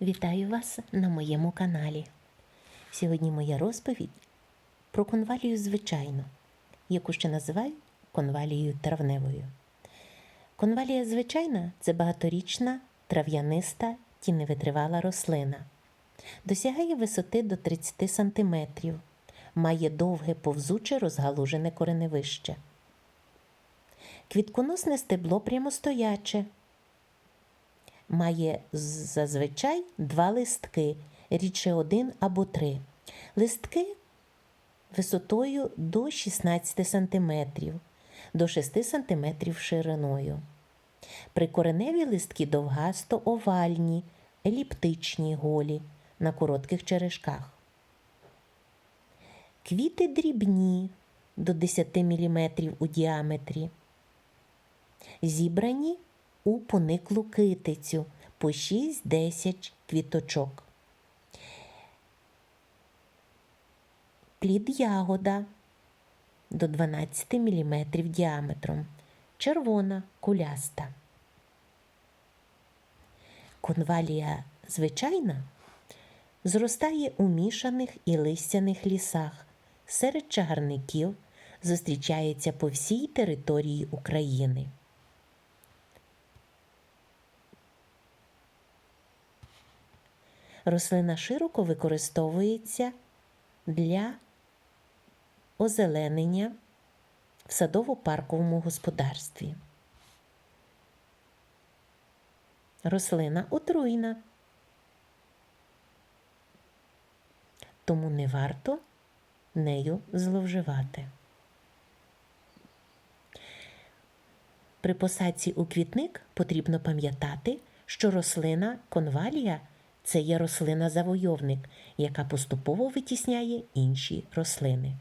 Вітаю вас на моєму каналі. Сьогодні моя розповідь про конвалію звичайну, яку ще називають конвалією травневою. Конвалія звичайна це багаторічна трав'яниста тіневитривала рослина. Досягає висоти до 30 см, має довге повзуче розгалужене кореневище. Квітконосне стебло прямостояче. Має зазвичай два листки, рідше один або три. Листки висотою до 16 см, до 6 см шириною. Прикореневі листки довгасто овальні, еліптичні голі на коротких черешках. Квіти дрібні до 10 мм у діаметрі. Зібрані у пониклу китицю по 6-10 квіточок. Плід ягода до 12 мм діаметром. Червона куляста. Конвалія звичайна зростає у мішаних і листяних лісах, серед чагарників, зустрічається по всій території України. Рослина широко використовується для озеленення в садово-парковому господарстві. Рослина отруйна, тому не варто нею зловживати. При посадці у квітник потрібно пам'ятати, що рослина конвалія це є рослина-завойовник, яка поступово витісняє інші рослини.